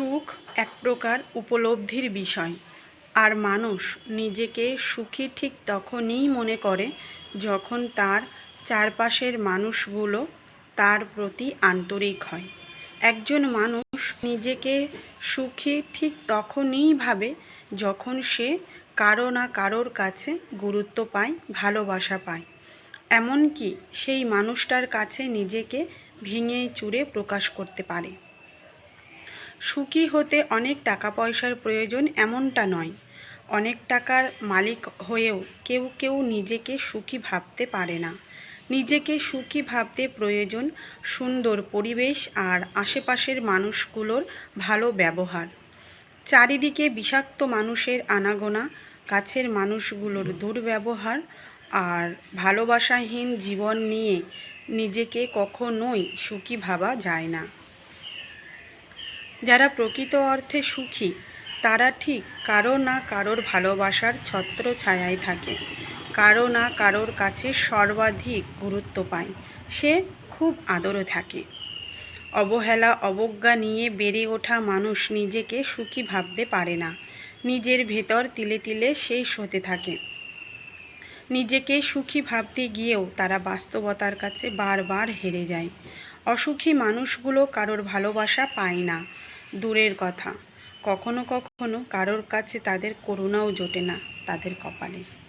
সুখ এক প্রকার উপলব্ধির বিষয়। আর মানুষ নিজেকে সুখী ঠিক তখনই মনে করে যখন তার চারপাশের মানুষগুলো তার প্রতি আন্তরিক হয়। একজন মানুষ নিজেকে সুখী ঠিক তখনই ভাবে যখন সে কারও না কারোর কাছে গুরুত্ব পায়, ভালোবাসা পায়। এমনকি সেই মানুষটার কাছে নিজেকে ভেঙে চুরে প্রকাশ করতে পারে। সুখী হতে অনেক টাকা পয়সার প্রয়োজন এমনটা নয়। অনেক টাকার মালিক হয়েও কেউ কেউ নিজেকে সুখী ভাবতে পারে না। নিজেকে সুখী ভাবতে প্রয়োজন সুন্দর পরিবেশ আর আশেপাশের মানুষগুলোর ভালো ব্যবহার। চারিদিকে বিষাক্ত মানুষের আনাগোনা কাছের মানুষগুলোর দুর্ব্যবহার আর ভালোবাসাহীন জীবন নিয়ে নিজেকে কখনোই সুখী ভাবা যায় না। যারা প্রকৃত অর্থে সুখী, তারা ঠিক কারও না কারোর ভালোবাসার ছত্র ছায়ায় থাকে। কারও না কারোর কাছে সর্বাধিক গুরুত্ব পায়। সে খুব আদরে থাকে। অবহেলা, অবজ্ঞা নিয়ে বেড়ে ওঠা মানুষ নিজেকে সুখী ভাবতে পারে না। নিজের ভেতর তিলে তিলে শেষ হতে থাকে। নিজেকে সুখী ভাবতে গিয়েও তারা বাস্তবতার কাছে বারবার হেরে যায়। অসুখী মানুষগুলো কারোর ভালোবাসা পায় না। দূরের কথা, কখনো কখনো কারোর কাছে তাদের করুণাও জোটে না, তাদের কপালে।